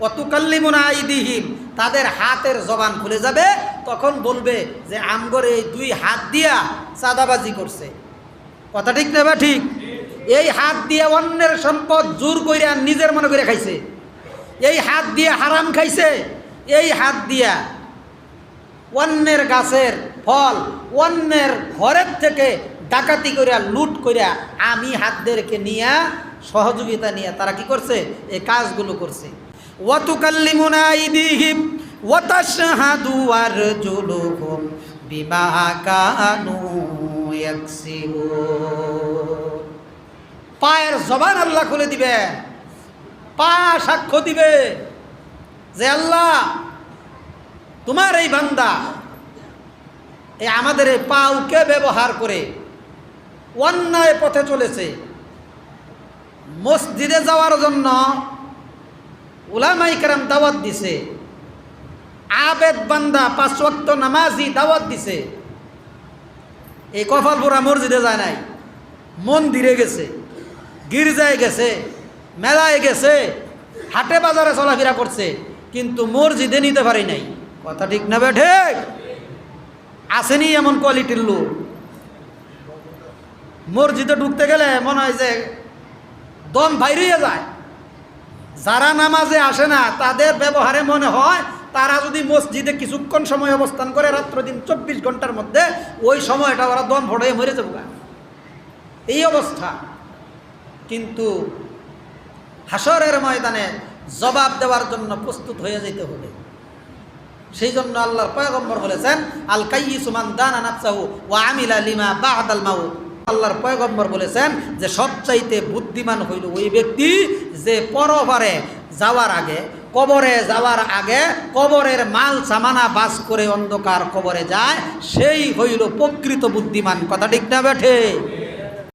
অতুকাল্লিমুনা তাদের হাতের জবান খুলে যাবে, তখন বলবে যে আমগর এই দুই হাত দিয়া চাঁদাবাজি করছে। কথা ঠিক না ঠিক? এই হাত দিয়ে অন্যের সম্পদ জোর কইরা নিজের মনে করে খাইছে। এই হাত দিয়ে হারাম খাইছে, এই হাত দিয়া অন্যের গাছের ফল, অন্যের ঘরের থেকে ডাকাতি করিয়া লুট করিয়া আমি হাতদেরকে নিয়া সহযোগিতা নিয়ে তারা কি করছে? এই কাজগুলো করছে। পায়ের জবান আল্লাহ খুলে দিবে। পা সাক্ষ্য দিবে যে, আল্লাহ, তোমার এই বান্দা, এই আমাদের এই পাউকে ব্যবহার করে অন্যায় পথে চলেছে? মসজিদে যাওয়ার জন্য উলামাই কেরাম দাওয়াত দিছে। আবেদ বান্দা পাঁচ ওয়াক্ত নামাজি দাওয়াত দিছে। এই কপালপুরা মসজিদে যায় নাই। মন্দিরে গেছে, গির্জায় গেছে, মেলায় গেছে, হাটে বাজারে চলাফেরা করছে, কিন্তু মসজিদে নিতে পারি নাই। কথা ঠিক না বেঠে আসেনি এমন কোয়ালিটির লোক। মসজিদে ঢুকতে গেলে মনে হয় যে দম বাইরিয়ে যায়। যারা নামাজে আসে না, তাদের ব্যবহারে মনে হয় তারা যদি মসজিদে কিছুক্ষণ সময় অবস্থান করে রাত্র দিন চব্বিশ ঘণ্টার মধ্যে, ওই সময়টা ওরা দম ফোড়ে মরে যাব এই অবস্থা। কিন্তু হাসরের ময়দানে জবাব দেওয়ার জন্য প্রস্তুত হয়ে যেতে হবে। সেই জন্য আল্লাহর পয়গম্বর বলেছেন, আল কাইসুমান দান আনাফসাহু ওয়া আমিলা লিমা বাহাদাল মাউ আল্লাহর পয়গম্বর বলেছেন যে, সবচাইতে বুদ্ধিমান হইল ওই ব্যক্তি যে পরবারে যাওয়ার আগে, কবরে যাওয়ার আগে কবরের মাল সামানা বাস করে অন্ধকার কবরে যায়, সেই হইল প্রকৃত বুদ্ধিমান। কথা ঠিক না বেঠে?